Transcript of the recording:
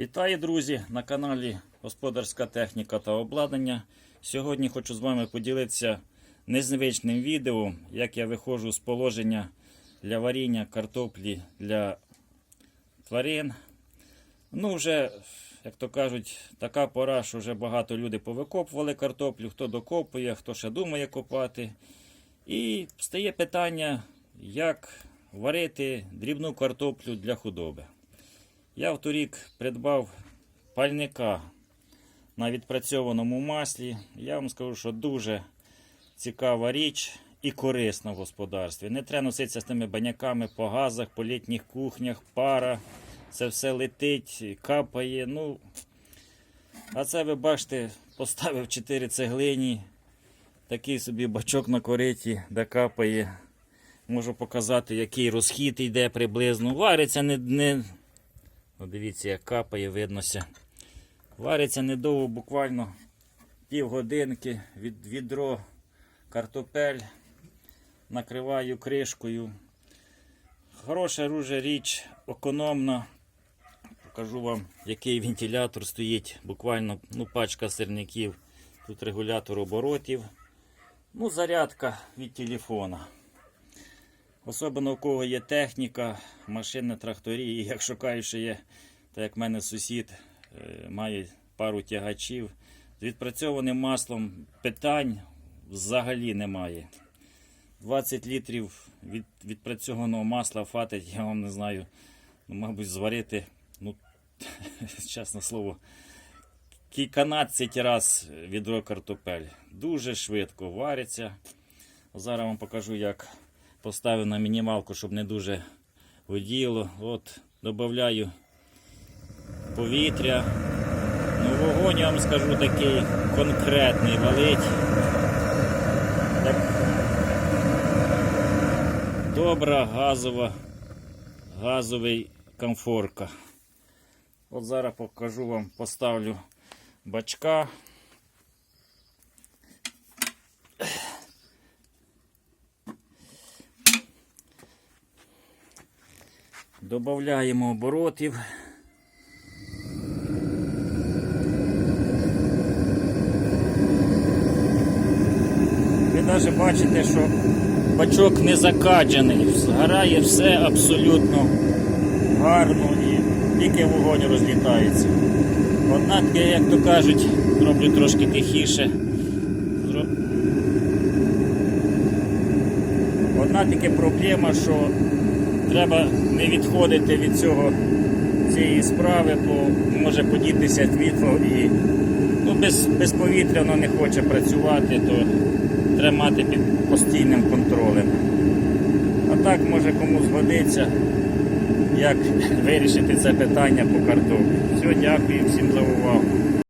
Вітаю, друзі, на каналі Господарська техніка та обладнання. Сьогодні хочу з вами поділитися незвичним відео, як я виходжу з положення для варіння картоплі для тварин. Ну, вже, як то кажуть, така пора, що вже багато людей повикопували картоплю, хто докопує, хто ще думає копати. І стає питання, як варити дрібну картоплю для худоби. Я в торік придбав пальника на відпрацьованому маслі. Я вам скажу, що дуже цікава річ і корисна в господарстві. Не треба носитися з тими баняками по газах, по літніх кухнях, пара. Це все летить, капає. Ну, а це ви бачите, поставив 4 цеглині, такий собі бачок на кориті, де капає. Можу показати, який розхід йде приблизно. Вариться не, не, Ну, дивіться, як капає, виднося. Вариться недовго, буквально півгодинки від відро картопель. Накриваю кришкою. Хороша дуже річ, економна. Покажу вам, який вентилятор стоїть. Буквально ну, пачка сирників. Тут регулятор оборотів. Ну, зарядка від телефона. Особливо у кого є техніка, машини, тракторі. І як шукаю, що є, так як в мене сусід е, має пару тягачів. З відпрацьованим маслом питань взагалі немає. 20 літрів від відпрацьованого масла фатить, я вам не знаю, ну, мабуть, зварити, ну, чесне слово, кільканадцять раз відро картопель. Дуже швидко вариться. Зараз вам покажу, як поставив на мінімалку, щоб не дуже воділо. От, додаю повітря. Ну, вогонь, я вам скажу, такий конкретний валить. Так, добра газова, газовий комфорка. От зараз покажу вам, поставлю бачка. Добавляємо оборотів. Ви навіть бачите, що бачок не закаджений, згорає все абсолютно гарно і тільки вогонь розлітається. Однак, як то кажуть, роблю трошки тихіше. Одна тільки проблема, що треба не відходити від цього цієї справи, бо може подітися світло і ну, без, без повітря воно не хоче працювати, то треба мати під постійним контролем. А так може кому згодиться, як вирішити це питання по картоплі. Все, дякую всім за увагу.